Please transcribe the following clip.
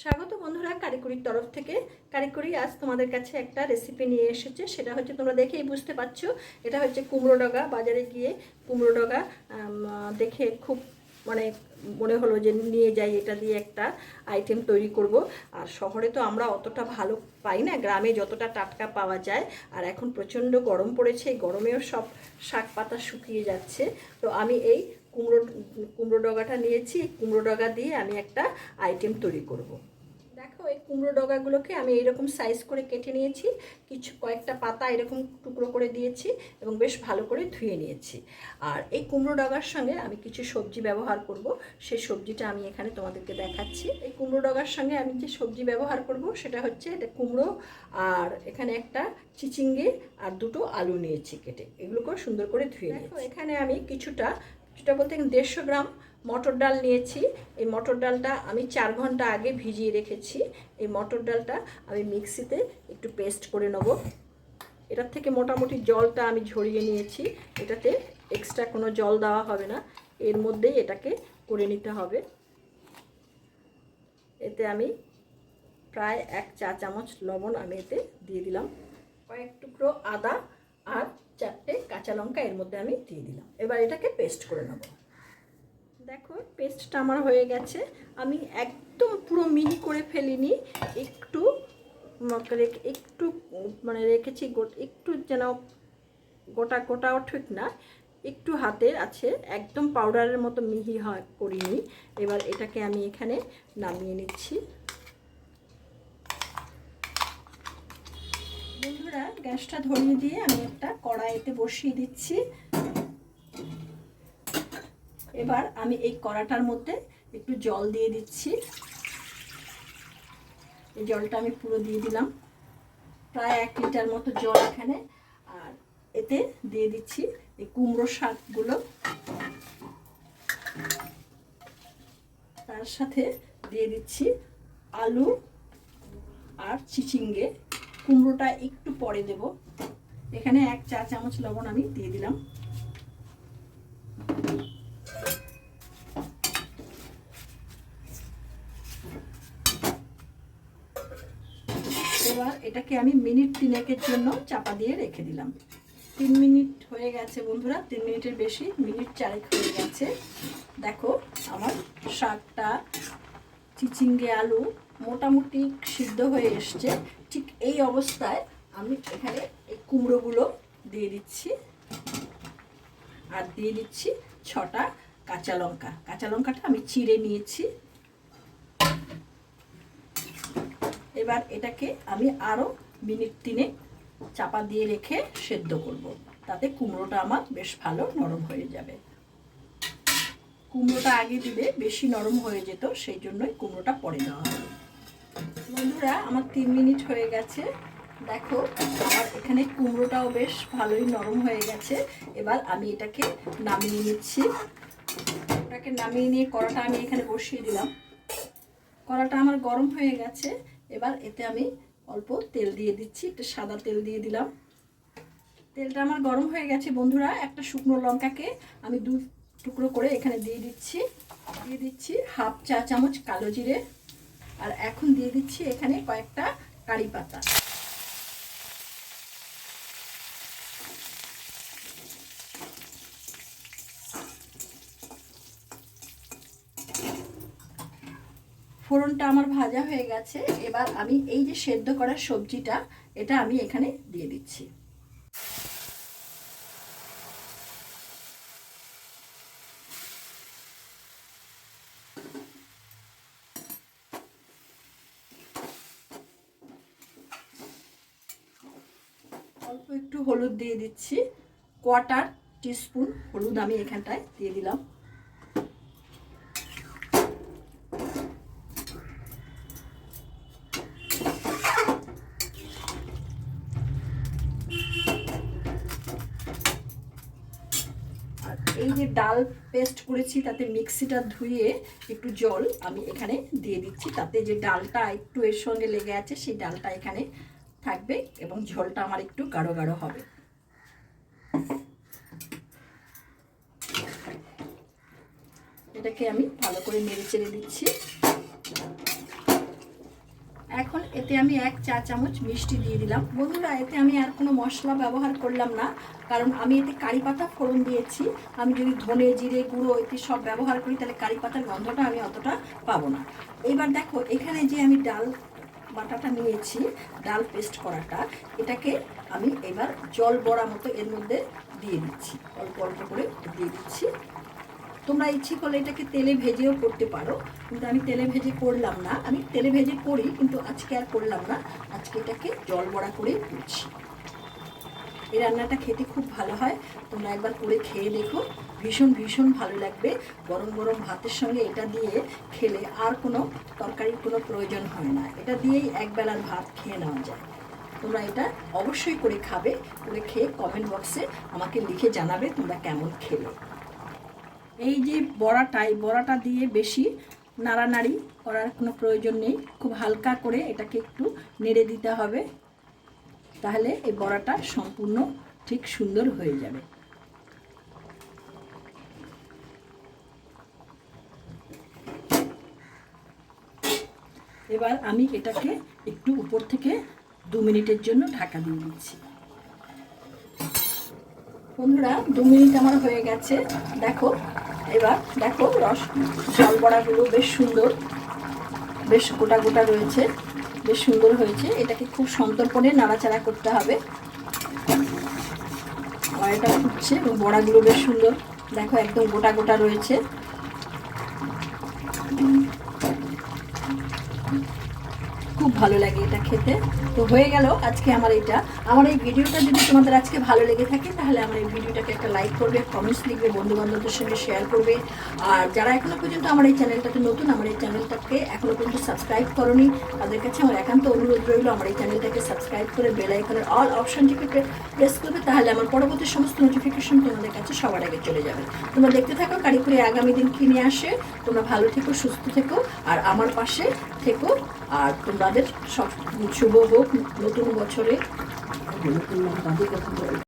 স্বাগত বন্ধুরা কারিকুরির তরফ থেকে। কারিকুরি আজ তোমাদের কাছে একটা রেসিপি নিয়ে এসেছে, সেটা হচ্ছে তোমরা দেখেই বুঝতে পারছ। এটা হচ্ছে কুমড়ো ডগা, বাজারে গিয়ে কুমড়ো ডগা দেখে খুব মানে মনে হলো যে নিয়ে যাই, এটা দিয়ে একটা আইটেম তৈরি করব। আর শহরে তো আমরা অতটা ভালো পাই না, গ্রামে যতটা টাটকা পাওয়া যায়। আর এখন প্রচণ্ড গরম পড়েছে, এই গরমেও সব শাক পাতা শুকিয়ে যাচ্ছে। তো আমি এই কুমড়ো কুমড়ো ডগাটা নিয়েছি কুমড়ো ডগা দিয়ে আমি একটা আইটেম তৈরি করব। দেখো এই কুমড়ো ডগাগুলোকে আমি এইরকম সাইজ করে কেটে নিয়েছি কিছু কয়েকটা পাতা এরকম টুকরো করে দিয়েছি এবং বেশ ভালো করে ধুয়ে নিয়েছি। আর এই কুমড়ো ডগার সঙ্গে আমি কিছু সবজি ব্যবহার করব সেই সবজিটা আমি এখানে তোমাদেরকে দেখাচ্ছি। এই কুমড়ো ডগার সঙ্গে আমি যে সবজি ব্যবহার করব সেটা হচ্ছে এটা কুমড়ো আর এখানে একটা চিচিঙ্গে আর দুটো আলু নিয়েছি কেটে এগুলোকেও সুন্দর করে ধুয়ে দেখো এখানে আমি কিছুটা কিছুটা বলতে দেড়শো গ্রাম মটর ডাল নিয়েছি। এই মটর ডালটা আমি চার ঘণ্টা আগে ভিজিয়ে রেখেছি। এই মটর ডালটা আমি মিক্সিতে একটু পেস্ট করে নেব। এটার থেকে মোটামুটি জলটা আমি ঝরিয়ে নিয়েছি। এটাতে এক্সট্রা কোনো জল দেওয়া হবে না। এর মধ্যেই এটাকে করে নিতে হবে। এতে আমি প্রায় এক চা চামচ লবণ আমি এতে দিয়ে দিলাম। কয়েক টুকরো আদা আর চারটে কাঁচা লঙ্কা এর মধ্যে আমি দিয়ে দিলাম। এবার এটাকে পেস্ট করে নেব। দেখো পেস্টটা আমার হয়ে গেছে। আমি একদম পুরো মিহি করে ফেলিনি। একটু একটু মানে রেখেছি একটু যেন গোটা গোটাও ঠিক না, একটু হাতের আছে। একদম পাউডারের মতো মিহি হয় করিনি। এবার এটাকে আমি এখানে নামিয়ে নিচ্ছি। বন্ধুরা, গ্যাসটা ধরিয়ে দিয়ে আমি একটা কড়াইতে বসিয়ে দিচ্ছি। এবার আমি এই কড়াটার মধ্যে একটু জল দিয়ে দিচ্ছি। এই জলটা আমি পুরো দিয়ে দিলাম। প্রায় এক লিটার মতো জল এখানে। আর এতে দিয়ে দিচ্ছি এই কুমড়ো শাকগুলো। তার সাথে দিয়ে দিচ্ছি আলু আর চিচিঙ্গে। কুমড়োটা একটু পরে দেব। এখানে এক চা চামচ লবণ আমি দিয়ে দিলাম। এবার এটাকে আমি মিনিট তিনেকের জন্য চাপা দিয়ে রেখে দিলাম। তিন মিনিট হয়ে গেছে বন্ধুরা, তিন মিনিটের বেশি, মিনিট চারেক হয়ে গেছে। দেখো, আমার শাকটা, চিচিঙ্গে আলু মোটামুটি সিদ্ধ হয়ে এসছে। ঠিক এই অবস্থায় আমি এখানে এই কুমড়োগুলো দিয়ে দিচ্ছি। আর দিয়ে দিচ্ছি ছটা কাঁচা লঙ্কা। কাঁচা লঙ্কাটা আমি চিড়ে নিয়েছি। এবার এটাকে আমি আরও মিনিট তিনে চাপা দিয়ে রেখে সেদ্ধ করব। তাতে কুমড়োটা আমার বেশ ভালো নরম হয়ে যাবে। কুমড়োটা আগে দিলে বেশি নরম হয়ে যেত, সেই জন্যই কুমড়োটা পরে দেওয়া হবে বন্ধুরা, আমার তিন মিনিট হয়ে গেছে। দেখো আমার এখানে কুমড়োটাও বেশ ভালোই নরম হয়ে গেছে। এবার আমি এটাকে নামিয়ে নিচ্ছি। ওটাকে নামিয়ে নিয়ে কড়াটা আমি এখানে বসিয়ে দিলাম। কড়াটা আমার গরম হয়ে গেছে। এবার এতে আমি অল্প তেল দিয়ে দিচ্ছি। একটু সাদা তেল দিয়ে দিলাম। তেলটা আমার গরম হয়ে গেছে, বন্ধুরা। একটা শুকনো লঙ্কাকে আমি দু টুকরো করে এখানে দিয়ে দিচ্ছি। দিয়ে দিচ্ছি হাফ চা চামচ কালো জিরে। আর এখন দিয়ে দিচ্ছি এখানে কয়েকটা কারি পাতা। ফোড়নটা আমার ভাজা হয়ে গেছে। এবার আমি এই যে সেদ্ধ করা সবজিটা, এটা আমি এখানে দিয়ে দিচ্ছি। অল্প একটু হলুদ দিয়ে দিচ্ছি। কোয়াটার টিস্পুন হলুদ আমি এখানটায় দিয়ে দিলাম। এই যে ডাল পেস্ট করেছি, তাতে মিক্সিটা ধুয়ে একটু জল আমি এখানে দিয়ে দিচ্ছি। তাতে যে ডালটা একটু এর সঙ্গে লেগে আছে, সেই ডালটা এখানে থাকবে এবং ঝোলটা আমার একটু গাঢ় গাঢ় হবে। এটাকে আমি ভালো করে নেড়ে চেড়ে দিচ্ছি। এখন এতে আমি এক চা চামচ মিষ্টি দিয়ে দিলাম। বন্ধুরা, এতে আমি আর কোনো মশলা ব্যবহার করলাম না, কারণ আমি এতে কারি পাতা ফোড়ন দিয়েছি। আমি যদি ধনে, জিরে, গুঁড়ো এতে সব ব্যবহার করি, তাহলে কারি পাতার গন্ধটা আমি অতটা পাবো না। এবার দেখো, এখানে যে আমি ডাল বাটাটা নিয়েছি, ডাল পেস্ট করাটা। এটাকে আমি এবার জল বড়া মতো এর মধ্যে দিয়ে দিচ্ছি। অল্প অল্প করে দিয়ে দিচ্ছি। তোমরা ইচ্ছে করলে এটাকে তেলে ভেজেও করতে পারো, কিন্তু আমি তেলে ভেজে করলাম না। আমি তেলে ভেজে করি, কিন্তু আজকে আর করলাম না। আজকে এটাকে জল বড়া করেই করছি। এই রান্নাটা খেতে খুব ভালো হয়। তোমরা একবার করে খেয়ে দেখো। ভীষণ ভীষণ ভালো লাগবে। গরম গরম ভাতের সঙ্গে এটা দিয়ে খেলে আর কোনো তরকারির কোনো প্রয়োজন হয় না। এটা দিয়েই এক বেলার ভাত খেয়ে নেওয়া যায়। তোমরা এটা অবশ্যই করে খাবে। করে খেয়ে কমেন্ট বক্সে আমাকে লিখে জানাবে তোমরা কেমন খেলে। এই যে বড়াটা এই বড়াটা দিয়ে বেশি নাড়ানাড়ি করার কোনো প্রয়োজন নেই। খুব হালকা করে এটাকে একটু নেড়ে দিতে হবে। তাহলে এই বড়াটা সম্পূর্ণ ঠিক সুন্দর হয়ে যাবে। এবার আমি এটাকে একটু উপর থেকে দু মিনিটের জন্য ঢাকা দিয়ে দিচ্ছি। বন্ধুরা, দু মিনিট আমার হয়ে গেছে। দেখো, এবার দেখো রস জল বড়াগুলো বেশ সুন্দর, বেশ গোটা গোটা রয়েছে। বেশ সুন্দর হয়েছে। এটাকে খুব সন্তর্পণে নাড়াচাড়া করতে হবে। আর এটা ফুটছে এবং বড়াগুলো বেশ সুন্দর। দেখো একদম গোটা গোটা রয়েছে। ভালো লাগে এটা খেতে। তো হয়ে গেল আজকে আমার এটা আমার এই ভিডিওটা যদি তোমাদের আজকে ভালো লেগে থাকে, তাহলে আমার এই ভিডিওটাকে একটা লাইক করবে কমেন্টস লিখবে বন্ধু বান্ধবদের সঙ্গে শেয়ার করবে। আর যারা এখনও পর্যন্ত আমার এই চ্যানেলটাতে নতুন, আমার এই চ্যানেলটাকে এখনও পর্যন্ত সাবস্ক্রাইব করনি, তাদের কাছে আমার একান্ত অনুরোধ রইল, আমার এই চ্যানেলটাকে সাবস্ক্রাইব করে বেল আইকনের অল অপশনটিকে প্রেস করবে, তাহলে আমার পরবর্তী সমস্ত নোটিফিকেশন তোমাদের কাছে সবার আগে চলে যাবে। তোমরা দেখতে থাকো কারিপুরে আগামী দিন কিনে আসে, তোমরা ভালো থেকো, সুস্থ থেকো, আর আমার পাশে থেকো। আর তোমাদের সব শুভ হোক নতুন বছরে।